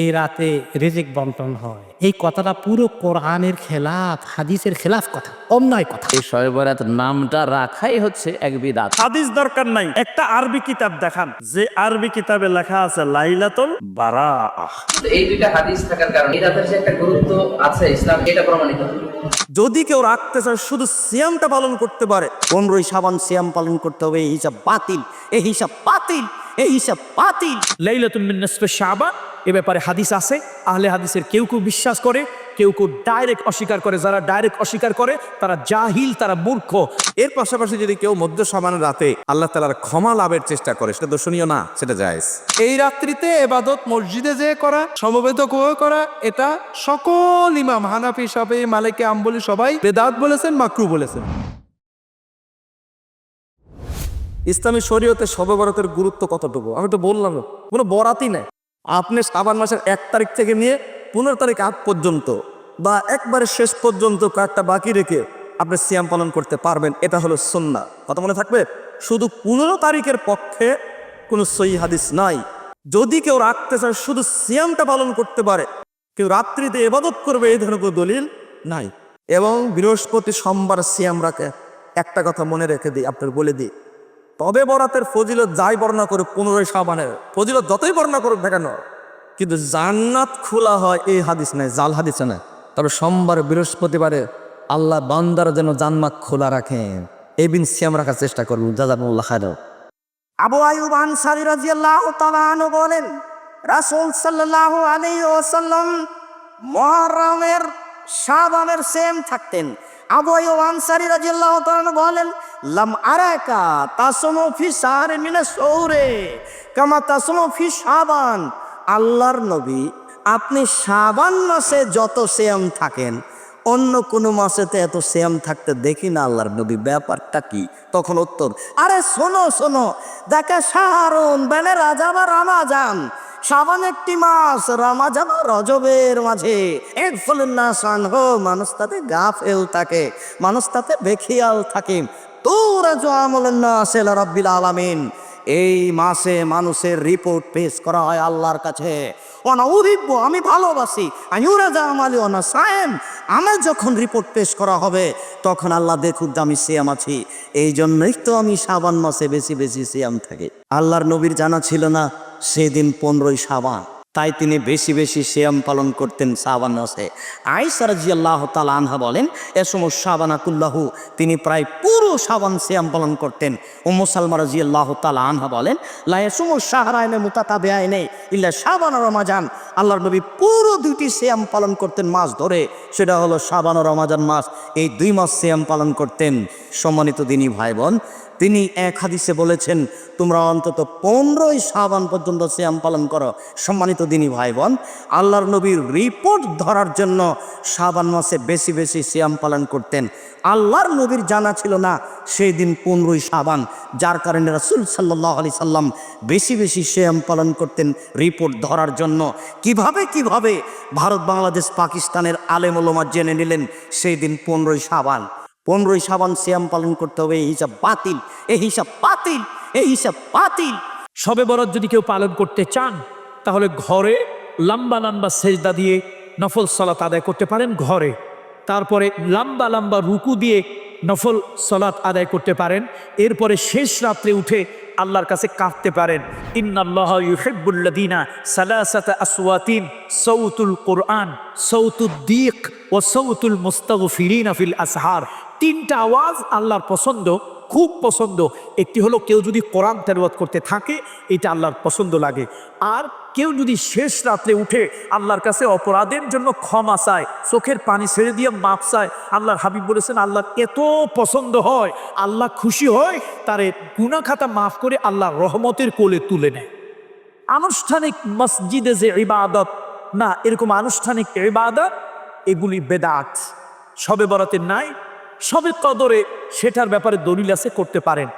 এই রাতে রিজিক বন্টন হয়। এই কথাটা পুরো কোরআনের খেলাফ হাদিসের খেলাফ কথা অন্যায় কথা। এই শবে নামটা রাখাই হচ্ছে এক বিদাত। হাদিস দরকার নাই একটা আরবি কিতাব দেখান যে আরবি কিতাবে লেখা আছে লাইলাতুল বারা এই দুইটা হাদিস থাকার কারণে এই রাতের যে একটা গুরুত্ব আছে ইসলাম এটা প্রমাণিত। যদি কেউ রাখতে চায় শুধু সিয়ামটা পালন করতে পারে। পনেরোই সাবান সিয়াম পালন করতে হবে এই হিসাব বাতিল এই হিসাব বাতিল। এই হিসাব বাতিল। লাইলাতুল শাবান এ ব্যাপারে হাদিস আছে আহলে হাদিসের কেউ কেউ বিশ্বাস করে কেউ কেউ ডাইরেক্ট অস্বীকার করে যারা ডাইরেক্ট অস্বীকার করে তারা জাহিল তারা মূর্খ। এর পাশাপাশি যদি কেউ মধ্য সমান রাতে আল্লাহ তালার ক্ষমা লাভের চেষ্টা করে সেটা দর্শনীয় না সেটা জায়েজ। এই রাত্রিতে এবাদত মসজিদে যে করা সমবেত করে করা এটা সকল ইমাম হানাফি সাফি মালিকে আম্বলি সবাই বেদাত বলেছেন মাকরু বলেছেন। ইসলামী শরীয়তে শবে বরাতের গুরুত্ব কতটুকু? আমি তো বললাম কোনো বরাতই নাই। আপনি সাবান মাসের এক তারিখ থেকে নিয়ে পনেরো তারিখ আগ পর্যন্ত বা একবারে শেষ পর্যন্ত কয়েকটা বাকি রেখে আপনি সিয়াম পালন করতে পারবেন। এটা হলো সন্না কথা মনে থাকবে? শুধু পনেরো তারিখের পক্ষে কোনো সহি হাদিস নাই। যদি কেউ রাখতে চায়, শুধু সিয়ামটা পালন করতে পারে। কেউ রাত্রিতে এবাদত করবে, এই ধরনের কোনো দলিল নাই। এবং বৃহস্পতি সোমবার সিয়াম রাখে। একটা কথা মনে রেখে দিই, আপনার বলে দিই। তবে বরাতের ফজিলত যাই বর্ণনা করুক, পনেরোই সাবানের ফজিলত যতই বর্ণনা করুক না কেন, কিন্তু জান্নাত খোলা হয় এই হাদিস নাই, জাল হাদিসে নাই। তবে সোমবার, বৃহস্পতিবারে আল্লাহ বান্দার যেন জান্নাত খোলা রাখেন এই বিন সিয়াম রাখার চেষ্টা করব জাজাবুল্লাহ খায় আবু আয়ুব আনসারি রাদিয়াল্লাহু তাআলা বলেন, রাসূল সাল্লাল্লাহু আলাইহি ওয়াসাল্লাম মুহররমের শাবানের সেম থাকতেন। বলেন, লাম কামা ফি শাবান। আল্লাহর নবী, আপনি সাবান মাসে যত সেম থাকেন, অন্য কোনো মাসেতে এত সেম থাকতে দেখি না আল্লাহর নবী। ব্যাপারটা কি? তখন উত্তর, আরে শোনো শোনো, দেখে সাহারুন বেনে রাজা বা রামাজান সাবান একটি মাস, রামাজান রজবের মাঝে। এক ফলের না সান হো, মানুষ তাতে গা ফেল থাকে, মানুষ তাতে বেখিয়াল থাকে। তোরা আমলেন না সেল রব্বিল আলামিন। এই মাসে মানুষের রিপোর্ট পেশ করা হয় আল্লাহর কাছে। অনা উদিব্য আমি ভালোবাসি। আমার যখন রিপোর্ট পেশ করা হবে, তখন আল্লাহ দেখুক যে আমি সিয়াম আছি। এই জন্যই তো আমি সাবান মাসে বেশি বেশি সিয়াম থাকি। আল্লাহর নবীর জানা ছিল না সেদিন পনেরোই সাবান তাই তিনি বেশি বেশি শ্যাম পালন করতেন সাবান মাসে। আইসার জিয়াল্লাহ তাল আনহা বলেন, এ সময় সাবানা কুল্লাহু তিনি প্রায় পুরো সাবান শ্যাম পালন করতেন। ও মুসালমা রাজিয়াল্লাহ তাল আনহা বলেন লায়ে সময় সাহারায়নে মুতাতা বেআইনে ইল্লা সাবান রমাজান। আল্লাহর নবী পুরো দুইটি শ্যাম পালন করতেন মাস ধরে। সেটা হলো সাবান রমাজান মাস। এই দুই মাস শ্যাম পালন করতেন। সম্মানিত দিনী ভাই বোন তিনি এক হাদিসে বলেছেন, তোমরা অন্তত পনেরোই সাবান পর্যন্ত শ্যাম পালন করো। সম্মানিত দিনী ভাই বোন আল্লাহর নবীর রিপোর্ট ধরার জন্য সাবান মাসে বেশি বেশি শ্যাম পালন করতেন। আল্লাহর নবীর জানা ছিল না সেই দিন পনেরোই সাবান যার কারণে রাসুল সাল্লাহ আলি সাল্লাম বেশি বেশি শ্যাম পালন করতেন রিপোর্ট ধরার জন্য। কীভাবে কীভাবে ভারত, বাংলাদেশ, পাকিস্তানের আলেমোলমা জেনে নিলেন সেই দিন পনেরোই সাবান পনেরোই সাবান সিয়াম পালন করতে হবে, এই হিসাব বাতিল, এই হিসাব বাতিল, এই হিসাব বাতিল। সবে বরাত যদি কেউ পালন করতে চান, তাহলে ঘরে লম্বা লম্বা সেজদা দিয়ে নফল সলাত আদায় করতে পারেন ঘরে। তারপরে লম্বা লম্বা রুকু দিয়ে নফল সলাত আদায় করতে পারেন। এরপরে শেষ রাত্রে উঠে আল্লাহর কাছে কাঁদতে পারেন। ইন্নাল্লাহ ইউহিব্বুল্লাযীনা সালাসাতা আসওয়াতিন সৌতুল কোরআন সৌতুদ্দিক ও সৌতুল মুস্তাগফিরিনা ফিল আসহার। তিনটা আওয়াজ আল্লাহর পছন্দ, খুব পছন্দ। একটি হলো কেউ যদি কোরআন তেলাওয়াত করতে থাকে, এটা আল্লাহর পছন্দ লাগে। আর কেউ যদি শেষ রাত্রে উঠে আল্লাহর কাছে অপরাধের জন্য ক্ষমা চায়, চোখের পানি ছেড়ে দিয়ে মাপ চায়, আল্লাহর হাবিব বলেছেন আল্লাহর এত পছন্দ হয়, আল্লাহ খুশি হয়, তারে গুনা খাতা মাফ করে আল্লাহ রহমতের কোলে তুলে নেয়। আনুষ্ঠানিক মসজিদে যে ইবাদত, না, এরকম আনুষ্ঠানিক ইবাদত, এগুলি বেদাত। সবে বরাতে নাই সবে কদরে সেটার ব্যাপারে দলিল আছে, করতে পারেন।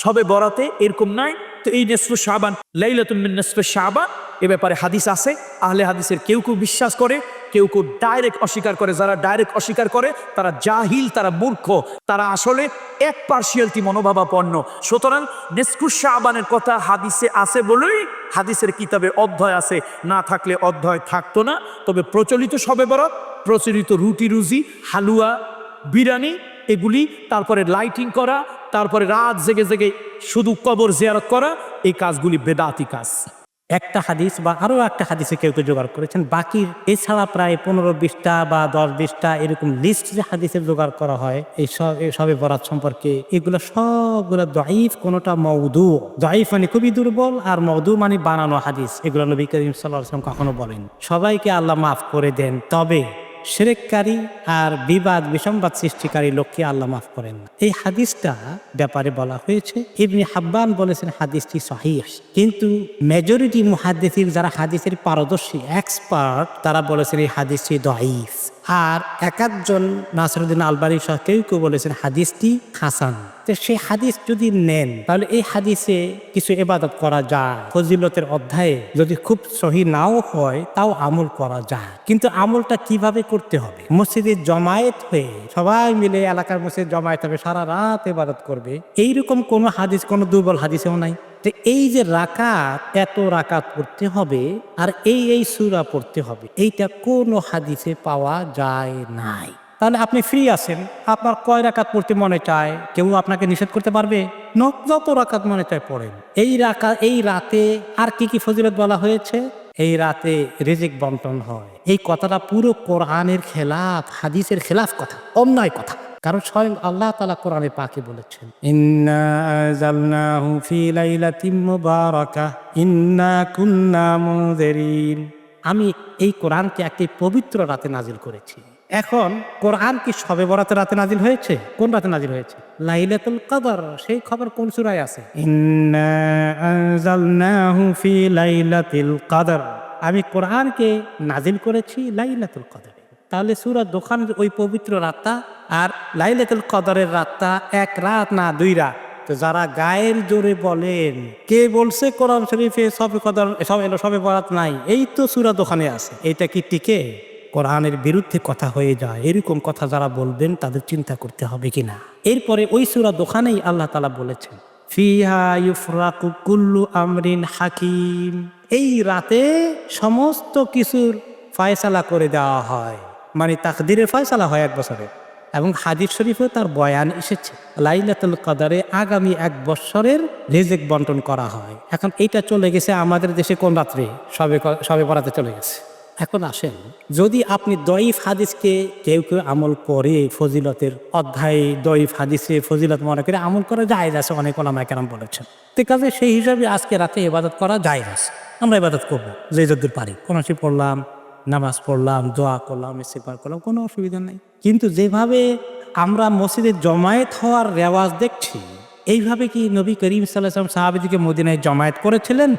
সবে বরাতে এরকম নাই। তো এই নেসফু শাহবান লাইলাতুল মিন নেসফু শাবান, এ ব্যাপারে হাদিস আছে। আহলে হাদিসের কেউ কেউ বিশ্বাস করে, কেউ কেউ ডাইরেক্ট অস্বীকার করে। যারা ডাইরেক্ট অস্বীকার করে, তারা জাহিল, তারা মূর্খ। তারা আসলে এক পার্সিয়ালটি মনোভাবাপন্ন। সুতরাং নেসফু শাহবানের কথা হাদিসে আছে বলেই হাদিসের কিতাবে অধ্যায় আছে। না থাকলে অধ্যায় থাকতো না। তবে প্রচলিত সবে বরাত, প্রচলিত রুটি রুজি হালুয়া বিরিয়ানি, এগুলি, তারপরে লাইটিং করা, তারপরে রাত জেগে জেগে শুধু কবর জিয়ারত করা, এই কাজগুলি বেদাতি কাজ। একটা হাদিস বা আরও একটা হাদিসে কেউ কেউ জোগাড় করেছেন, বাকি এছাড়া প্রায় পনেরো বিশটা বা দশ বিশটা এরকম লিস্ট যে হাদিসের জোগাড় করা হয়, এই সব সবে বরাত সম্পর্কে, এগুলো সবগুলো দয়ীফ, কোনোটা মৌদু দয়ীফ মানে খুবই দুর্বল, আর মৌদু মানে বানানো হাদিস, এগুলো নবী করিম সাল্লাহ কখনো বলেন সবাইকে আল্লাহ মাফ করে দেন, তবে সেরেককারী আর বিবাদ বিসম্বাদ সৃষ্টিকারী লোককে আল্লাহ মাফ করেন। না এই হাদিসটা ব্যাপারে বলা হয়েছে, ইবনি হাব্বান বলেছেন হাদিসটি সহিহ। কিন্তু মেজরিটি মুহাদ্দিসির যারা হাদিসের পারদর্শী এক্সপার্ট তারা বলেছেন এই হাদিসটি দঈফ আর একাধজন নাসরুদ্দিন আলবারি সহ কেউ কেউ বলেছেন হাদিসটি হাসান। তো সেই হাদিস যদি নেন, তাহলে এই হাদিসে কিছু এবাদত করা যায়। ফজিলতের অধ্যায়ে যদি খুব সহি নাও হয়, তাও আমল করা যায়। কিন্তু আমলটা কীভাবে করতে হবে? মসজিদে জমায়েত হয়ে সবাই মিলে এলাকার মসজিদ জমায়েত হবে, সারা রাত এবাদত করবে। এইরকম কোনো হাদিস, কোনো দুর্বল হাদিসেও নাই। তো এই যে রাকাত, এত রাকাত পড়তে হবে আর এই এই সুরা পড়তে হবে, এইটা কোনো হাদিসে পাওয়া যায় নাই। তাহলে আপনি ফ্রি আছেন, আপনার কয় রাকাত পড়তে মনে চায়? কেউ আপনাকে নিষেধ করতে পারবে? যত রাকাত মনে চায় পড়েন। এই রাকা, এই রাতে আর কি কি ফজিলত বলা হয়েছে? এই রাতে রিজিক বন্টন হয়। এই কথাটা পুরো কোরআনের খেলাফ, হাদিসের খেলাফ কথা, অন্যায় কথা। কারণ স্বয়ং আল্লাহ তালা কোরআনে পাকে বলেছেন। আমি এই কোরআনকে একটি পবিত্র রাতে নাজিল করেছি। এখন কোরআন কি সবে বরাতে রাতে নাজিল হয়েছে? কোন রাতে নাজিল হয়েছে? লাইলাতুল কদর সেই খবর কোন সুরায় আছে? ফি লাইলাতিল কদর। আমি কোরআনকে নাজিল করেছি লাইলাতুল কদরে। তাহলে সুরা দোকানের ওই পবিত্র রাতটা আর লাইলাতুল কদরের রাতটা এক রাত না দুই রাত। তো যারা গায়ের জোরে বলেন, কে বলছে কোরআন শরীফে সবে কদর, সব বরাত নাই? এই তো সুরা দোকানে আছে। এটা কি টিকে? কোরআনের বিরুদ্ধে কথা হয়ে যায়। এরকম কথা যারা বলবেন, তাদের চিন্তা করতে হবে কিনা? এরপরে ওই সুরা দোকানেই আল্লাহ তালা বলেছেন, ফিহা ইউফরাকু কুল্লু আমরিন হাকিম। এই রাতে সমস্ত কিছুর ফয়সালা করে দেওয়া হয়। মানে তাকদিরের ফয়সালা হয় এক বছরে। এবং হাদিস শরীফেও তার বয়ান এসেছে, লাইলাতুল কদারে আগামী এক বৎসরের রেজেক বন্টন করা হয়। এখন এইটা চলে গেছে আমাদের দেশে কোন রাত্রে? সবে সবে পড়াতে চলে গেছে। এখন আসেন, যদি আপনি দইফ হাদিসকে কেউ কেউ আমল করে ফজিলতের অধ্যায় দইফ হাদিসে ফজিলত মনে করে আমল করা যায় আছে, অনেক ওলামায় কেরাম বলেছেন। তো কাজে সেই হিসাবে আজকে রাতে ইবাদত করা যায় আছে। আমরা ইবাদত করব যে যদ্দূর পারি। কোনো পড়লাম নামাজ পড়লাম, দোয়া করলাম ইস্তেফার করলাম, কোনো অসুবিধা নেই। কিন্তু যেভাবে আমরা মসজিদে জমায়েত হওয়ার রেওয়াজ দেখছি, এইভাবে কি নবী করিম সাল্লাম সাহাবিদিকে মদিনায় জমায়েত করেছিলেন?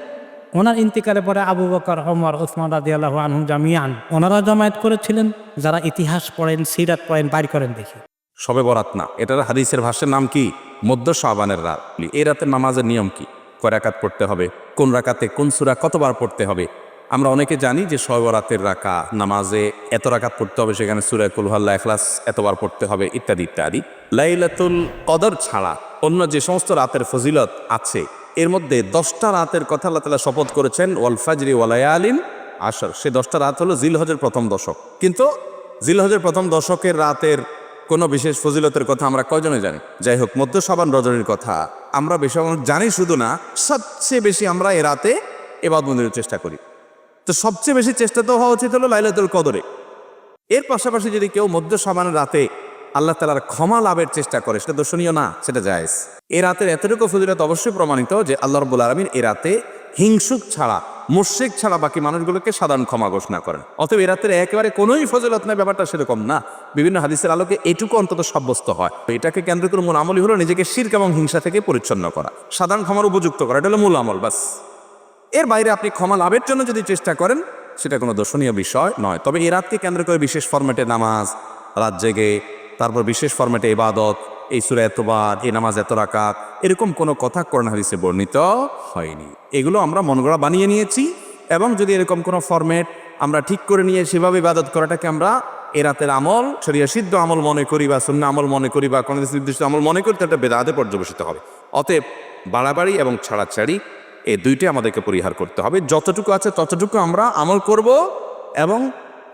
ওনার ইন্তিকালের পরে আবু বকর, ওমর ওসমান রাদি আল্লাহ আনহু জামিয়ান ওনারা জমায়েত করেছিলেন। যারা ইতিহাস পড়েন, সিরাত পড়েন বাড়ি করেন দেখি। সবে বরাত না, এটার হাদিসের ভাষ্যের নাম কি? মধ্য শাবানের রাত। এই রাতের নামাজের নিয়ম কি? কয় রাকাত পড়তে হবে? কোন রাকাতে কোন সুরা কতবার পড়তে হবে? আমরা অনেকে জানি যে শবে বরাতের রাকা, নামাজে এত রাকাত পড়তে হবে সেখানে সুরায় কুলহাল্লা এখলাস এতবার পড়তে হবে, ইত্যাদি ইত্যাদি। লাইলাতুল কদর ছাড়া অন্য যে সমস্ত রাতের ফজিলত আছে, এর মধ্যে দশটা রাতের কথা আল্লাহ তালা শপথ করেছেন, ওয়াল ফাজরি ওয়ালায়ালিন আসর সে দশটা রাত হলো জিলহজের প্রথম দশক। কিন্তু জিলহজের প্রথম দশকের রাতের কোনো বিশেষ ফজিলতের কথা আমরা কয়জনে জানি? যাই হোক মধ্য সাবান রজনীর কথা আমরা বেশি জানি শুধু না, সবচেয়ে বেশি আমরা এ রাতে এবাদ মন্দিরের চেষ্টা করি। তো সবচেয়ে বেশি চেষ্টা তো হওয়া উচিত হলো লাইলাতুল কদরে। এর পাশাপাশি যদি কেউ মধ্য সাবানের রাতে আল্লাহ তালার ক্ষমা লাভের চেষ্টা করে, সেটা দর্শনীয় না, সেটা জায়েজ। এ রাতের এতটুকু ফজিলত অবশ্যই প্রমাণিত যে আল্লাহ রব্বুল আলমিন এ রাতে হিংসুক ছাড়া মুর্শিক ছাড়া বাকি মানুষগুলোকে সাধারণ ক্ষমা ঘোষণা করেন। অতএব এ রাতের একেবারে কোনোই ফজিলত নেই ব্যাপারটা সেরকম না। বিভিন্ন হাদিসের আলোকে এটুকু অন্তত সাব্যস্ত হয়। এটাকে কেন্দ্র করে মূল আমলই হলো নিজেকে শির্ক এবং হিংসা থেকে পরিচ্ছন্ন করা, সাধারণ ক্ষমার উপযুক্ত করা, এটা হলো মূল আমল বাস এর বাইরে আপনি ক্ষমা লাভের জন্য যদি চেষ্টা করেন, সেটা কোনো দর্শনীয় বিষয় নয়। তবে এই রাতকে কেন্দ্র করে বিশেষ ফরম্যাটে নামাজ, রাত জেগে, তারপর বিশেষ ফরম্যাটে ইবাদত, এই সুরা এতবার, এই নামাজ এত রাকাত, এরকম কোনো কথা কোরআন হাদিসে বর্ণিত হয়নি। এগুলো আমরা মনগড়া বানিয়ে নিয়েছি এবং যদি এরকম কোনো ফরম্যাট আমরা ঠিক করে নিয়ে সেভাবে ইবাদত করাটাকে আমরা এ রাতের আমল সরিয়া সিদ্ধ আমল মনে করি বা শূন্য আমল মনে করি বা কোনো নির্দিষ্ট আমল মনে করি তাটা বেদাতে পর্যবেসিত হবে। অতএব বাড়াবাড়ি এবং ছাড়াছাড়ি এই দুইটাই আমাদেরকে পরিহার করতে হবে। যতটুকু আছে ততটুকু আমরা আমল করব এবং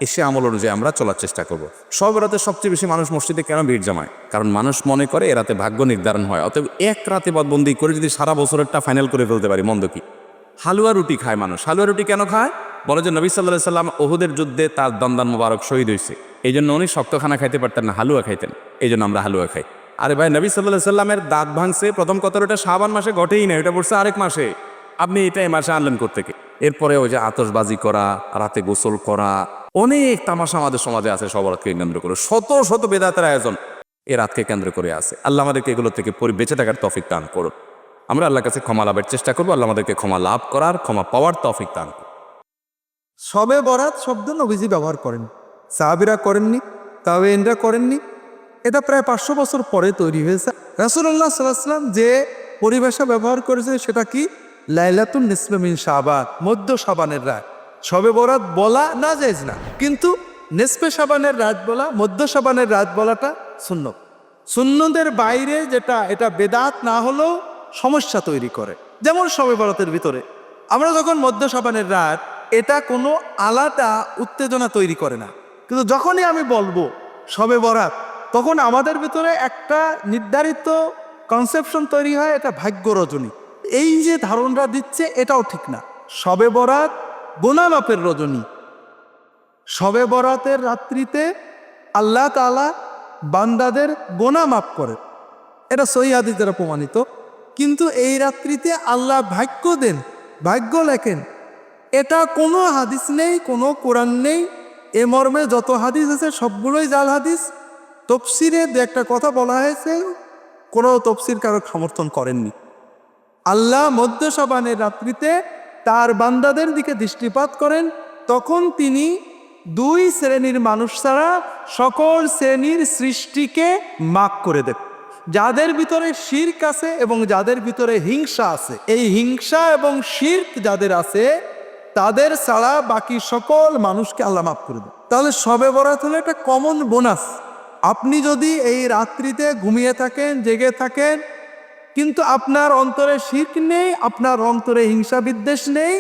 এসে আমল অনুযায়ী আমরা চলার চেষ্টা করব। সব রাতে সবচেয়ে বেশি মানুষ মসজিদে কেন ভিড় জমায়? কারণ মানুষ মনে করে এ রাতে ভাগ্য নির্ধারণ হয়। অতএব এক রাতে বদবন্দি করে যদি সারা বছরেরটা ফাইনাল করে ফেলতে পারি, মন্দ কি? হালুয়া রুটি খায় মানুষ। হালুয়া রুটি কেন খায়? বলে যে নবী সাল্লাহ সাল্লাম ওহুদের যুদ্ধে তার দন্দান মোবারক শহীদ হয়েছে এই জন্য উনি শক্ত খানা খাইতে পারতেন না, হালুয়া খাইতেন। এই জন্য আমরা হালুয়া খাই। আরে ভাই, নবী সাল্লাহ সাল্লামের দাঁত ভাঙছে, প্রথম কথা ওটা সাবান মাসে ঘটেই না, এটা পড়ছে আরেক মাসে। আপনি এটা এই মাসে আনলেন থেকে এরপরে ওই যে আতশবাজি করা, রাতে গোসল করা, অনেক তামাশা আমাদের সমাজে আছে সবরাতকে কেন্দ্র করে। শত শত বেদাতের আয়োজন এ রাতকে কেন্দ্র করে আছে। আল্লাহ আমাদেরকে এগুলো থেকে পরি বেঁচে থাকার তফিক দান করুন। আমরা আল্লাহর কাছে ক্ষমা লাভের চেষ্টা করব, আল্লাহ আমাদেরকে ক্ষমা লাভ করার, ক্ষমা পাওয়ার তফিক দান সবে বরাত শব্দ নবীজি ব্যবহার করেন। সাহাবিরা করেননি তাবেইনরা করেননি। এটা প্রায় পাঁচশো বছর পরে তৈরি হয়েছে। রাসুল্লাহ সাল্লাম যে পরিভাষা ব্যবহার করেছে সেটা কি? লাইলাতুন নিসমিন সাবান মধ্য সাবানের রাত। সবে বরাত বলা না যাইজ না, কিন্তু নেসপে সাবানের রাত বলা, মধ্য সাবানের রাত বলাটা শূন্য শূন্যদের বাইরে যেটা, এটা বেদাত না হলেও সমস্যা তৈরি করে। যেমন সবে বরাতের ভিতরে। আমরা যখন মধ্য সাবানের রাত, এটা কোনো আলাদা উত্তেজনা তৈরি করে না। কিন্তু যখনই আমি বলব সবে বরাত, তখন আমাদের ভিতরে একটা নির্ধারিত কনসেপশন তৈরি হয়, এটা ভাগ্য রজনী এই যে ধারণটা দিচ্ছে, এটাও ঠিক না। সবে বরাত গোনামাপের রজনী। সবে বরাতের রাত্রিতে আল্লাহ তালা বান্দাদের গোনা মাফ করে। এটা সহি হাদিস দ্বারা প্রমাণিত। কিন্তু এই রাত্রিতে আল্লাহ ভাগ্য দেন, ভাগ্য লেখেন। এটা কোনো হাদিস নেই, কোনো কোরআন নেই। এ মর্মে যত হাদিস আছে, সবগুলোই জাল হাদিস। তফসিরে দু একটা কথা বলা হয়েছে, কোনো তফসির কারও সমর্থন করেননি। আল্লাহ মধ্য সাবানের রাত্রিতে তার বান্দাদের দিকে দৃষ্টিপাত করেন, তখন তিনি দুই শ্রেণির মানুষ ছাড়া সকল শ্রেণির সৃষ্টিকে মাক করে দেন। যাদের ভিতরে শির্ক আছে এবং যাদের ভিতরে হিংসা আছে, এই হিংসা এবং শির্ক যাদের আছে, তাদের ছাড়া বাকি সকল মানুষকে আল্লাহ মাফ করে দেন। তাহলে সবে বরাত হলো একটা কমন বোনাস আপনি যদি এই রাত্রিতে ঘুমিয়ে থাকেন, জেগে থাকেন কিন্তু আপনার অন্তরে শির্ক নেই, আপনার অন্তরে হিংসা বিদ্বেষ নেই,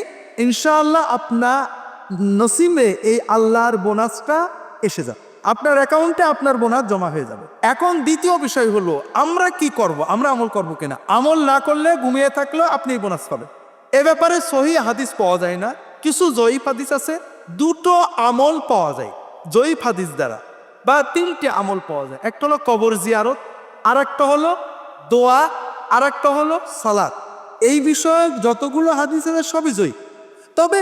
ইনশাআল্লাহ আপনার নসিমে এই আল্লাহর বোনাসটা এসে যাবে। আপনার অ্যাকাউন্টে আপনার বোনাস জমা হয়ে যাবে। এখন দ্বিতীয় বিষয় হলো, আমরা কি করব? আমরা আমল করব কিনা? আমল না করলে, ঘুমিয়ে থাকলেও আপনি বোনাস পাবেন। এ ব্যাপারে সহি হাদিস পাওয়া যায় না। কিছু জয়ীফ হাদিস আছে, দুটো আমল পাওয়া যায়, জয়ীফ হাদিস দ্বারা, বা তিনটে আমল পাওয়া যায়। একটা হলো কবর জিয়ারত আর একটা হলো দোয়া আর একটা হলো সালাদ এই বিষয়ে যতগুলো হাদিস আছে সবই জয়ী। তবে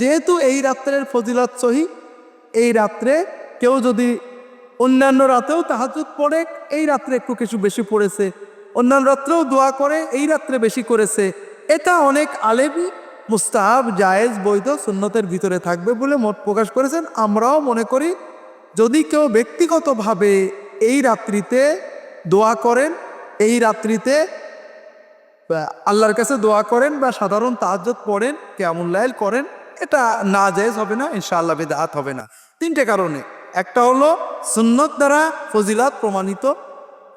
যেহেতু এই রাত্রের ফজিলত সহি, এই রাত্রে কেউ যদি অন্যান্য রাতেও তাহাজুদ পড়ে, এই রাত্রে একটু কিছু বেশি পড়েছে। অন্যান্য রাত্রেও দোয়া করে, এই রাত্রে বেশি করেছে। এটা অনেক আলেমই মুস্তাহাব জায়েজ বৈধ সুন্নতের ভিতরে থাকবে বলে মত প্রকাশ করেছেন। আমরাও মনে করি, যদি কেউ ব্যক্তিগতভাবে এই রাত্রিতে দোয়া করেন এই রাত্রিতে আল্লাহর কাছে দোয়া করেন বা সাধারণ তাহাজ্জত পড়েন কেমন লাইল করেন, এটা না জায়েজ হবে না, ইনশাআল্লাহ বেদাত হবে না। তিনটে কারণে। একটা হলো সুন্নত দ্বারা ফজিলাত প্রমাণিত।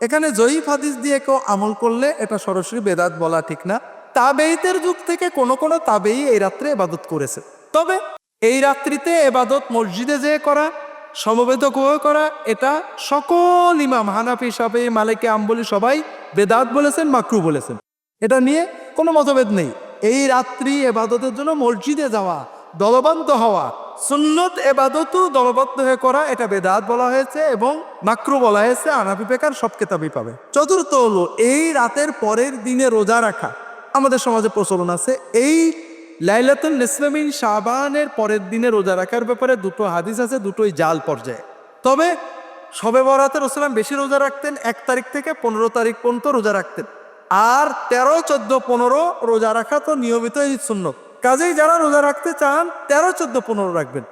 এখানে জয়ীফ হাদিস দিয়ে কেউ আমল করলে এটা সরাসরি বেদাত বলা ঠিক না। তাবেইতের যুগ থেকে কোনো কোনো তাবেই এই রাত্রে এবাদত করেছে। তবে এই রাত্রিতে এবাদত মসজিদে যেয়ে করা সমবেত করে করা, এটা সকল ইমাম হানাফি সাবে মালিকে, আম্বলি সবাই বেদাত বলেছেন, মাকরু বলেছেন। এটা নিয়ে কোনো মতভেদ নেই। এই রাত্রি এবাদতের জন্য মসজিদে যাওয়া, দলবদ্ধ হওয়া, সুন্নত এবাদতও দলবদ্ধ হয়ে করা, এটা বেদাত বলা হয়েছে এবং মাকরু বলা হয়েছে আনাবি পেকার সব কেতাবই পাবে। চতুর্থ হলো, এই রাতের পরের দিনে রোজা রাখা। আমাদের সমাজে প্রচলন আছে, এই লাইলাতুল নিসলামিন শাবানের পরের দিনে রোজা রাখার ব্যাপারে দুটো হাদিস আছে, দুটোই জাল পর্যায়ে। তবে সবে বরাতে রসলাম বেশি রোজা রাখতেন এক তারিখ থেকে পনেরো তারিখ পর্যন্ত রোজা রাখতেন। আর তেরো, চোদ্দ, পনেরো রোজা রাখা তো নিয়মিত শূন্য কাজেই যারা রোজা রাখতে চান, তেরো, চোদ্দ, পনেরো রাখবেন।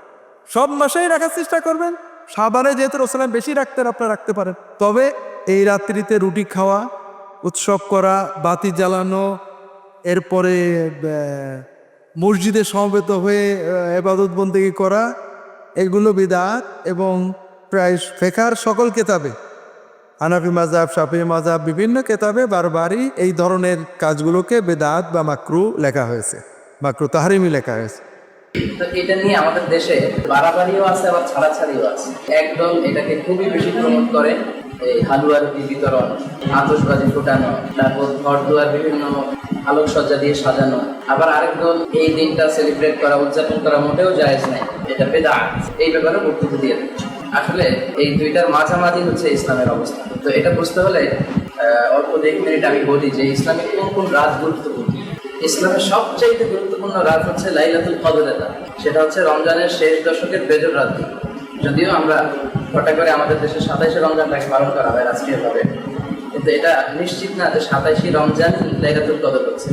সব মাসেই রাখার চেষ্টা করবেন। সাবানে যেহেতু রসলাম বেশি রাখতেন, আপনারা রাখতে পারেন। তবে এই রাত্রিতে রুটি খাওয়া, উৎসব করা, বাতি জ্বালানো, এরপরে মসজিদে সমবেত হয়ে এবাদত বন্দেগী করা, এগুলো বিদাত এবং প্রায় ফেকার সকল কেতাবে। হানাফি মাজাব শাফি মাজাব বিভিন্ন কেতাবে বারবারই এই ধরনের কাজগুলোকে বেদাত বা মাকরু লেখা হয়েছে, মাকরু তাহারিমি লেখা হয়েছে। এটা নিয়ে আমাদের দেশে এই হালুয়া রুটি বিতরণ আতসবাজি ফুটানো, তারপর ঘর দুয়ার বিভিন্ন আলোকসজ্জা দিয়ে সাজানো। আবার আরেক দল এই দিনটা সেলিব্রেট করা, উদযাপন করা মোটেও জায়েজ নাই, এটা বেদাত। এই ব্যাপারে বক্তব্য দিয়ে। আসলে এই দুইটার মাঝামাঝি হচ্ছে ইসলামের অবস্থা। তো এটা বুঝতে হলে অল্প দেড় মিনিট আমি বলি যে ইসলামের কোন কোন রাত গুরুত্বপূর্ণ? ইসলামের সবচাইতে গুরুত্বপূর্ণ রাত হচ্ছে লাইলাতুল কদরের সেটা হচ্ছে রমজানের শেষ দশকের বেজর রাত। যদিও আমরা হঠাৎ করে আমাদের দেশে সাতাইশে রমজানটাকে পালন করা হয় রাষ্ট্রীয়ভাবে। কিন্তু এটা নিশ্চিত না যে সাতাইশে রমজান লাইলাতুল কদর হচ্ছে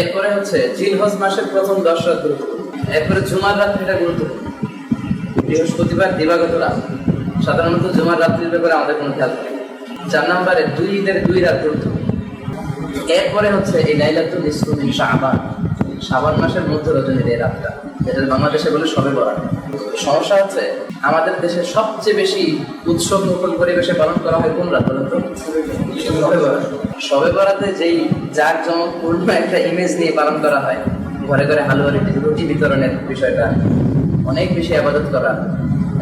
এরপরে হচ্ছে জিলহজ মাসের প্রথম দশ রাত গুরুত্বপূর্ণ। এরপরে জুমার রাত্রিটা গুরুত্বপূর্ণ। বৃহস্পতিবার দিবাগত রাত। সাধারণত জুমার রাত্রির ব্যাপারে আমাদের কোনো খেয়াল নেই চার নম্বরে দুই ঈদের দুই রাত গুরুত্বপূর্ণ। এরপরে হচ্ছে এই লাইলাতুল ইসলামিন শাবান। শাবান মাসের মধ্য রজনীর এই রাতটা। যেটা বাংলাদেশে বলে সবে বরাত। সমস্যা হচ্ছে আমাদের দেশে সবচেয়ে বেশি উৎসব মুখল পরিবেশে পালন করা হয় কোন রাত বলেন তো? সবে বরাত যেই জাক জমকপূর্ণ একটা ইমেজ নিয়ে পালন করা হয়। ঘরে ঘরে হালুয়ারি রুটি বিতরণের বিষয়টা অনেক বেশি আবাদত করা।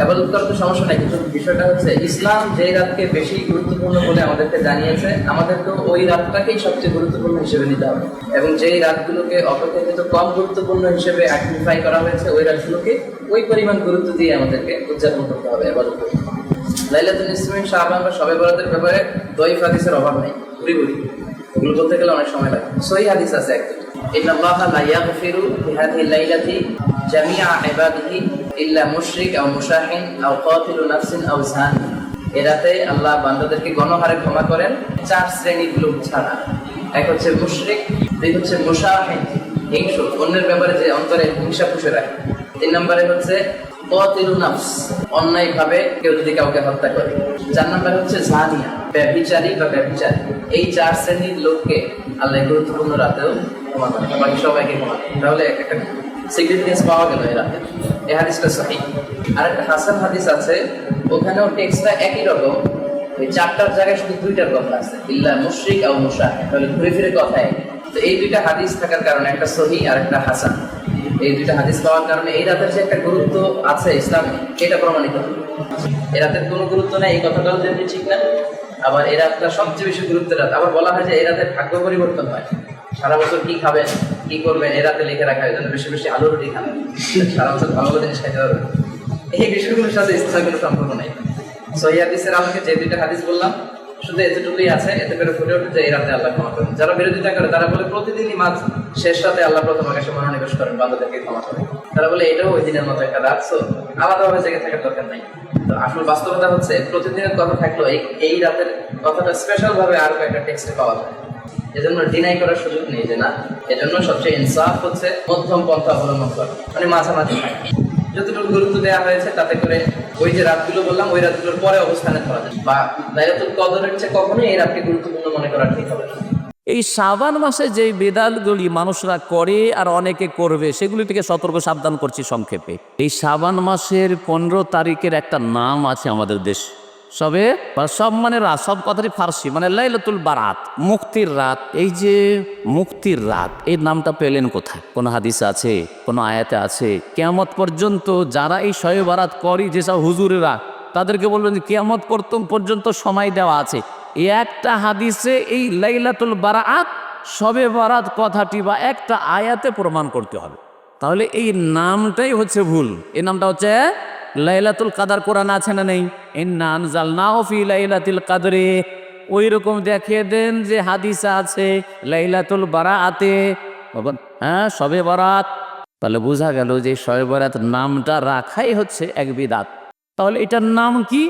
আবাদত করার তো সমস্যা নাই, কিন্তু বিষয়টা হচ্ছে ইসলাম যে রাতকে বেশি গুরুত্বপূর্ণ বলে আমাদেরকে জানিয়েছে আমাদেরকে ওই রাতটাকেই সবচেয়ে গুরুত্বপূর্ণ হিসেবে নিতে হবে। এবং যেই রাতগুলোকে অপেক্ষাকৃত কম গুরুত্বপূর্ণ হিসেবে আইডেন্টিফাই করা হয়েছে, ওই রাতগুলোকে ওই পরিমাণ গুরুত্ব দিয়ে আমাদেরকে উদযাপন করতে হবে, আবাদত করতে হবে। লাইলাতুল ইসলামিন শাহবান বা সবে বরাতের ব্যাপারে দই হাদিসের অভাব নেই ঘুরি ঘুরি ওগুলো বলতে গেলে অনেক সময় লাগে। সহি হাদিস আছে একদম। إن الله لا يغفر في هذه الليلة جميع عباده إلا مشرك أو مشاحن أو قاتل نفس أو زان এরাতে আল্লাহ বান্দাদেরকে গণহারে ক্ষমা করেন চার শ্রেণীর লোক ছাড়া এক হচ্ছে মুশরিক দুই হচ্ছে মুশাহিন হিংসুক অন্যের ব্যাপারে যে অন্তরে হিংসা পুষে রাখে তিন নম্বরে হচ্ছে কতিলু নাফস অন্যায় ভাবে কেউ যদি কাউকে হত্যা করে চার নম্বরে হচ্ছে জানিয়া ব্যভিচারী বা ব্যভিচারী এই চার শ্রেণীর লোককে আল্লাহ গুরুত্বপূর্ণ রাতেও বাকি তাহলে একটা সিগনিফিকেন্স পাওয়া গেল এই রাতে এই হাদিসটা সহি। আর একটা হাসান হাদিস আছে, ওখানেও টেক্সটটা একই রকম। ওই চারটার জায়গায় শুধু দুইটার কথা আছে। ইল্লা আর তাহলে ঘুরে ফিরে কথায় তো এই দুইটা হাদিস থাকার কারণে একটা সহি আর একটা হাসান। এই দুইটা হাদিস পাওয়ার কারণে এই রাতের যে একটা গুরুত্ব আছে ইসলামে, এটা প্রমাণিত। এই রাতের কোনো গুরুত্ব নেই, এই কথাটাও যেমনি ঠিক না, আবার এই রাতটা সবচেয়ে বেশি গুরুত্বের রাত। আবার বলা হয় যে এই রাতের ভাগ্য পরিবর্তন হয়। সারা বছর কি খাবেন কি করবেন এই রাতে লিখে রাখা হয় বেশি বেশি আলু রুটি খাবেন সারা বছর ভালো ভালো জিনিস খাইতে পারবেন এই বিষয়গুলোর সাথে ইসলামের কোনো সম্পর্ক নেই। সহি হাদিসের আলোকে যে দুইটা হাদিস বললাম, শুধু এতটুকুই আছে, এতে করে ফুটে ওঠে যে এই রাতে আল্লাহ ক্ষমা করেন যারা বিরোধিতা করে, তারা বলে প্রতিদিনই মাঝ শেষ রাতে আল্লাহ প্রথম আকাশে মনোনিবেশ করেন, বান্দাদেরকে ক্ষমা করেন তারা বলে, এটাও ওই দিনের মতো একটা রাত। so আলাদাভাবে জেগে থাকার দরকার নাই। তো আসল বাস্তবতা হচ্ছে, প্রতিদিনের কথা থাকলেও এই এই রাতের কথাটা স্পেশাল ভাবে আরও একটা টেক্সটে পাওয়া যায়। এজন্য ডিনাই করার সুযোগ নেই যে না, এজন্য সবচেয়ে ইনসাফ হচ্ছে মধ্যম পন্থা অবলম্বন করা মানে মাঝামাঝি যতটুকু গুরুত্ব দেওয়া হয়েছে তাতে করে ওই যে রাতগুলো বললাম, ওই রাতগুলোর পরে অবস্থানে ধরা যায় বা লাইলাতুল কদরের চেয়ে কখনোই এই রাতকে গুরুত্বপূর্ণ মনে করা ঠিক হবে এই সাবান মাসে যে বেদালগুলি মানুষরা করে আর অনেকে করবে সেগুলি থেকে সতর্ক সাবধান করছি সংক্ষেপে। এই সাবান মাসের পনেরো তারিখের একটা নাম আছে আমাদের দেশ। সবে? বা সব মানে রাত, সব কথাটি ফার্সি মানে লাইলাতুল বারাত, মুক্তির রাত। এই যে মুক্তির রাত এই নামটা পেলেন কোথায়? কোনো হাদিস আছে? কোনো আয়াতে আছে? কেয়ামত পর্যন্ত যারা এই শয়ে বারাত করি যেসব হুজুরেরা, তাদেরকে বলবেন কেয়ামত পর্যন্ত সময় দেওয়া আছে। এই একটা হাদিসে এই লাইলাতুল বারাত, সবে বারাত কথাটি বা একটা আয়াতে প্রমাণ করতে হবে। তাহলে এই নামটাই হচ্ছে ভুল। এই নামটা হচ্ছে লাইলাতুল কাদার কোরআন আছে না নেই? এই নাম জালনাও ফি লাইলাতুল কাদরে। ওই রকম দেখিয়ে দেন যে হাদিসা আছে লাইলাতুল বারাতে বাবা, হ্যাঁ সবে বারাত। তাহলে বোঝা গেল যে শবে বারাত নামটা রাখাই হচ্ছে এক বিদাত। তাহলে এটার নাম কি?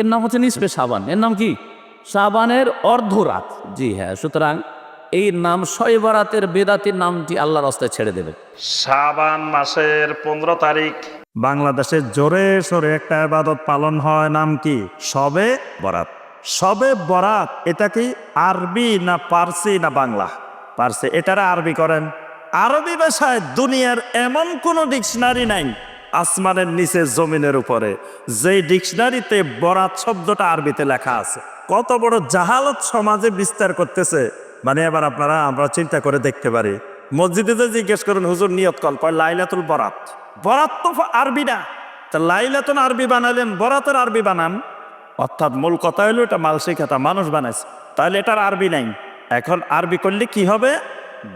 এর নাম হচ্ছে নিসবে সাবান এর নাম কি? সাবানের অর্ধরাত। জি হ্যাঁ সুতরাং এই নাম শয়ে বরাতের বেদাতির নামটি আল্লাহর রাস্তায় ছেড়ে দেবে। সাবান মাসের পনেরো তারিখ বাংলাদেশে জোরে সোরে একটা আবাদত পালন হয়, নাম কি? সবে বরাত। সবে বরাত, এটা কি আরবি না পার্সি না বাংলা? পার্সি, এটারা আরবি করেন। আরবি ভাষায় দুনিয়ার এমন কোনো ডিকশনারি নাই, আসমানের নিচে জমিনের উপরে। যেই ডিকশনারিতে বরাত শব্দটা আরবিতে লেখা আছে। কত বড় জাহালত সমাজে বিস্তার করতেছে। মানে এবার আপনারা, আমরা চিন্তা করে দেখতে পারি। মসজিদে যে জিজ্ঞেস করেন, হুজুর, নিয়ত কল্প লাইলাতুল বরাত। বরাত তো আরবি না। তা লাইলাতুল আরবি বানালেন, বরাতের আরবি বানান। অর্থাৎ মূল কথা হলো এটা মালসি খাতা মানুষ বানাইছে। তাহলে এটার আরবি নাই। এখন আরবি করলে কি হবে?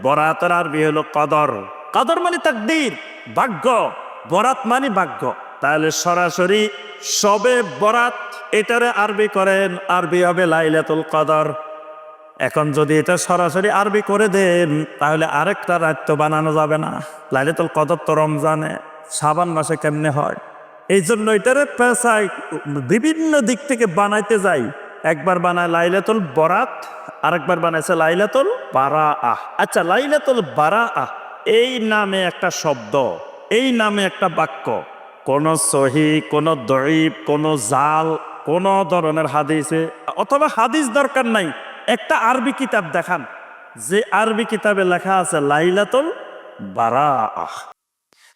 বরাতের আরবি হলো কদর। কদর মানে তাকদীর, ভাগ্য। বরাত মানে ভাগ্য। তাহলে সরাসরি সবে বরাত এটারে আরবি করেন, আরবি হবে লাইলাতুল কদর। এখন যদি এটা সরাসরি আরবি করে দেন, তাহলে আরেকটা রাত তো বানানো যাবে না। লাইলাতুল কদর তো রমজানে। সাবান মাসে কেমনে হয়? এই জন্য এটারে পেশায় বিভিন্ন দিক থেকে বানাইতে যাই। একবার বানায় লাইলাতুল বরাত, আরেকবার বানাইছে লাইলাতুল বারা আহ আচ্ছা লাইলাতুল বারা আহ এই নামে একটা শব্দ, এই নামে একটা বাক্য। কোন সহি, কোন দরিব কোন জাল, কোন ধরনের হাদিসে, অথবা হাদিস দরকার নাই। একটা আরবি কিতাব দেখান, যে আরবি কিতাবে লেখা আছে লাইলাতুল বারা আহ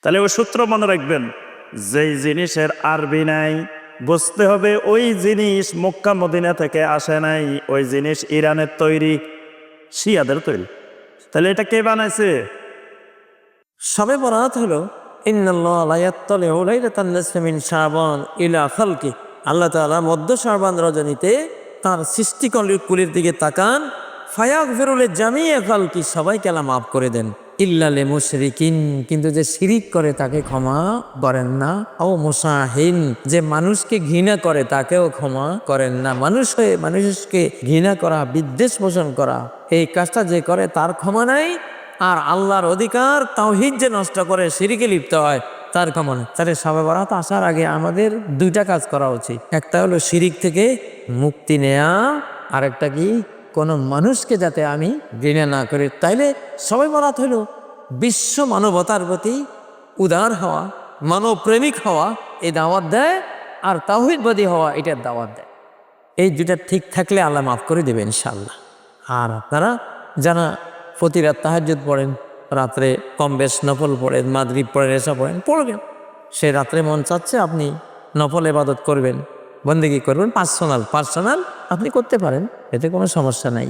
তাহলে ওই সূত্র মনে রাখবেন, যেই জিনিসের আরবি নাই, বুঝতে হবে ওই জিনিস মক্কা মদিনা থেকে আসে নাই, ওই জিনিস ইরানের তৈরি, শিয়াদের তৈরি। তাহলে এটা কে বানাইছে? সবে বরাত হলো আল্লাহ তাআলা মধ্য শাবান রজনীতে তার সৃষ্টিকুলির দিকে তাকান ফায়াগফিরুল জামিয়া খালকি, সবাইকে আল্লাহ মাফ করে দেন। ইল্লালে মুশরিকিন, কিন্তু যে শিরিক করে তাকে ক্ষমা করেন না। ও মুসাহিন, যে মানুষকে ঘৃণা করে তাকেও ক্ষমা করেন না। মানুষ হয়ে মানুষকে ঘৃণা করা, বিদ্বেষ পোষণ করা, এই কাজটা যে করে তার ক্ষমা নাই। আর আল্লাহর অধিকার তাওহিদ যে নষ্ট করে সিরিকে লিপ্ত হয়, তার কামনে তাহলে সবে বরাত আসার আগে আমাদের দুইটা কাজ করা উচিত। একটা হলো শিরিক থেকে মুক্তি নেয়া আর একটা কি কোনো মানুষকে যাতে আমি ঘৃণা না করি। তাইলে সবাই বরাত হলো বিশ্ব মানবতার প্রতি উদার হওয়া, মানবপ্রেমিক হওয়া, এই দাওয়াত দেয় আর তাওহিদবাদী হওয়া, এটার দাওয়াত দেয়। এই দুটা ঠিক থাকলে আল্লাহ মাফ করে দেবে ইনশাল্লাহ আর আপনারা যারা প্রতি রাত তাহাজ্জুদ পড়েন, রাত্রে কম বেশ নফল পড়েন মাদরিব পড়েন, এসব পড়েন, পড়বেন। সে রাত্রে মন চাচ্ছে আপনি নফল এবাদত করবেন। বন্দেগি করবেন। পার্সোনাল পার্সোনাল আপনি করতে পারেন এতে কোনো সমস্যা নাই।